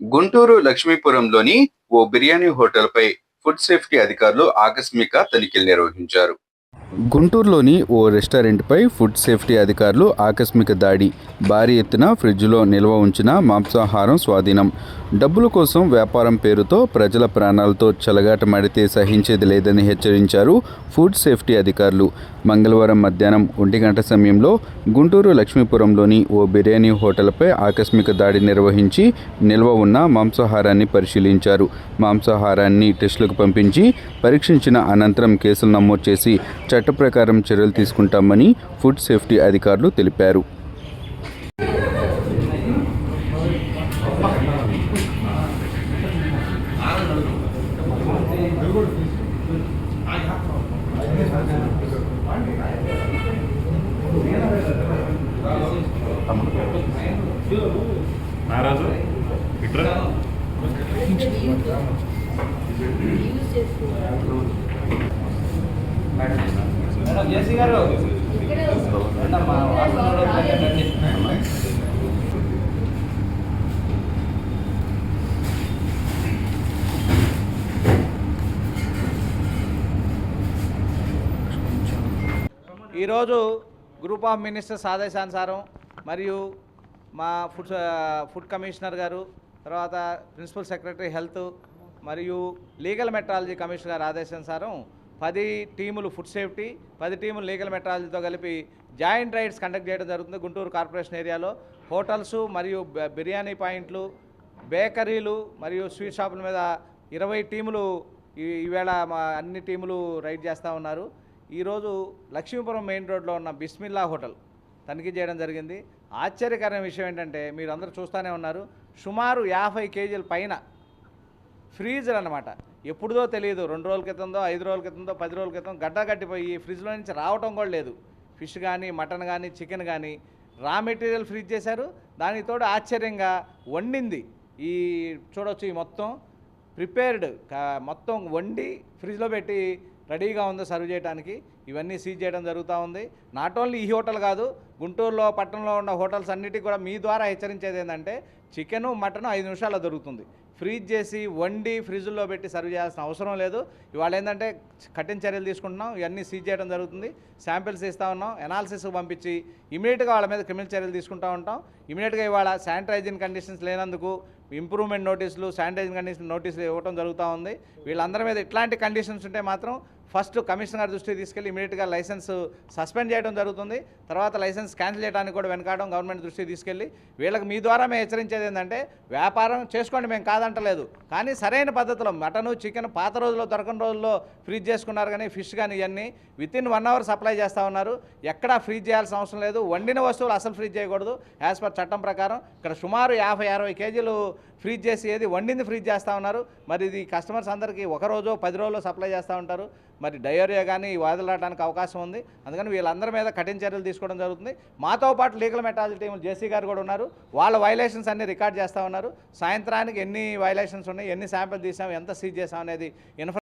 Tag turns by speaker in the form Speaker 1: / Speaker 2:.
Speaker 1: గుంటూరు లక్ష్మీపురంలోని ఓ బిర్యానీ హోటల్పై ఫుడ్ సేఫ్టీ అధికారులు ఆకస్మిక తనిఖీలు నిర్వహించారు. గుంటూరులోని ఓ రెస్టారెంట్పై ఫుడ్ సేఫ్టీ అధికారులు ఆకస్మిక దాడి. భారీ ఎత్తున ఫ్రిడ్జ్లో నిల్వ ఉంచిన మాంసాహారం స్వాధీనం. డబ్బుల కోసం వ్యాపారం పేరుతో ప్రజల ప్రాణాలతో చెలగాటమాడితే సహించేది లేదని హెచ్చరించారు ఫుడ్ సేఫ్టీ అధికారులు. మంగళవారం మధ్యాహ్నం ఒంటి గంట సమయంలో గుంటూరు లక్ష్మీపురంలోని ఓ బిర్యానీ హోటల్పై ఆకస్మిక దాడి నిర్వహించి నిల్వ ఉన్న మాంసాహారాన్ని పరిశీలించారు. మాంసాహారాన్ని టెస్టులకు పంపించి పరీక్షించిన అనంతరం కేసులు నమోదు చేసి చట్ట ప్రకారం చర్యలు తీసుకుంటామని ఫుడ్ సేఫ్టీ అధికారులు తెలిపారు.
Speaker 2: ఇట్రా.
Speaker 3: మేడం జేసీ గారు. ఈరోజు గ్రూప్ ఆఫ్ మినిస్టర్స్ ఆదేశానుసారం మరియు మా ఫుడ్ ఫుడ్ కమిషనర్ గారు తర్వాత ప్రిన్సిపల్ సెక్రటరీ హెల్త్ మరియు లీగల్ మెట్రాలజీ కమిషనర్ గారి ఆదేశానుసారం పది టీములు ఫుడ్ సేఫ్టీ పది టీములు లీగల్ మెట్రాలజీతో కలిపి జాయింట్ రైడ్స్ కండక్ట్ చేయడం జరుగుతుంది గుంటూరు కార్పొరేషన్ ఏరియాలో. హోటల్స్ మరియు బిర్యానీ పాయింట్లు బేకరీలు మరియు స్వీట్ షాపుల మీద ఇరవై టీములు ఈ- ఈవేళ మా అన్ని టీములు రైడ్ చేస్తూ ఉన్నారు. ఈరోజు లక్ష్మీపురం మెయిన్ రోడ్లో ఉన్న బిస్మిల్లా హోటల్ తనిఖీ చేయడం జరిగింది. ఆశ్చర్యకరమైన విషయం ఏంటంటే మీరు అందరూ చూస్తూనే ఉన్నారు. సుమారు యాభై కేజీల పైన ఫ్రీజర్ అనమాట ఎప్పుడుదో తెలియదు. రెండు రోజుల క్రితందో ఐదు రోజుల క్రితందో పది రోజుల క్రితం గడ్డ కట్టిపోయి ఫ్రిడ్జ్లో నుంచి రావటం కూడా లేదు. ఫిష్ కానీ మటన్ కానీ చికెన్ కానీ రా మెటీరియల్ ఫ్రీజ్ చేశారు. దానితోడు ఆశ్చర్యంగా వండింది. ఈ చూడొచ్చు ఈ మొత్తం. ప్రిపేర్డ్ మొత్తం వండి ఫ్రిడ్జ్లో పెట్టి రెడీగా ఉంది సర్వ్ చేయడానికి ఇవన్నీ సీజ్ చేయడం జరుగుతూ ఉంది. నాట్ ఓన్లీ ఈ హోటల్ కాదు గుంటూరులో పట్టణంలో ఉన్న హోటల్స్ అన్నిటికీ కూడా మీ ద్వారా హెచ్చరించేది ఏంటంటే చికెను మటను ఐదు నిమిషాల్లో దొరుకుతుంది. ఫ్రీజ్ చేసి వండి ఫ్రిడ్జ్లో పెట్టి సర్వ్ చేయాల్సిన అవసరం లేదు. ఇవాళ ఏంటంటే కఠిన చర్యలు తీసుకుంటున్నాం. ఇవన్నీ సీజ్ చేయడం జరుగుతుంది. శాంపిల్స్ ఇస్తూ ఉన్నాం. ఎనాలిసిస్ పంపించి ఇమీడియట్గా వాళ్ళ మీద క్రిమినల్ చర్యలు తీసుకుంటూ ఉంటాం. ఇమీడియట్గా ఇవాళ శానిటైజింగ్ కండిషన్స్ లేనందుకు ఇంప్రూవ్మెంట్ నోటీసులు శానిటైజింగ్ కండిషన్ నోటీసులు ఇవ్వడం జరుగుతూ ఉంది. వీళ్ళందరి మీద ఇట్లాంటి కండిషన్స్ ఉంటే మాత్రం ఫస్ట్ కమిషనర్ దృష్టికి తీసుకెళ్ళి ఇమీడియట్గా లైసెన్స్ సస్పెండ్ చేయడం జరుగుతుంది. తర్వాత లైసెన్స్ క్యాన్సిల్ చేయడానికి కూడా వెనకాడడం గవర్నమెంట్ దృష్టికి తీసుకెళ్ళి వీళ్ళకి మీ ద్వారా మేము హెచ్చరించేది ఏంటంటే వ్యాపారం చేసుకోండి మేము కాదంటలేదు. కానీ సరైన పద్ధతిలో మటను చికెన్ పాత రోజుల్లో దొరకని రోజుల్లో ఫ్రీజ్ చేసుకున్నారు కానీ ఫిష్ కానీ ఇవన్నీ within one hour supply చేస్తూ ఉన్నారు. ఎక్కడా ఫ్రీజ్ చేయాల్సిన అవసరం లేదు. వండిన వస్తువులు అసలు ఫ్రీజ్ చేయకూడదు. యాజ్ పర్ చట్టం ప్రకారం ఇక్కడ సుమారు యాభై అరవై కేజీలు ఫ్రీజ్ చేసి ఏది వండింది ఫ్రీజ్ చేస్తూ ఉన్నారు. మరి ఇది కస్టమర్స్ అందరికీ ఒక రోజు పది రోజుల్లో సప్లై చేస్తూ ఉంటారు. మరి డయోరియా కానీ వాదలాడడానికి అవకాశం ఉంది. అందుకని వీళ్ళందరి మీద కఠిన చర్యలు తీసుకోవడం జరుగుతుంది. మాతో పాటు లీగల్ మెటాలజీ టీం జేసీ గారు కూడా ఉన్నారు. వాళ్ళ వైలేషన్స్ అన్ని రికార్డ్ చేస్తూ ఉన్నారు. సాయంత్రానికి ఎన్ని వైలేషన్స్ ఉన్నాయి ఎన్ని శాంపిల్ తీసాం ఎంత సీజ్ చేసాం అనేది ఇన్ఫర్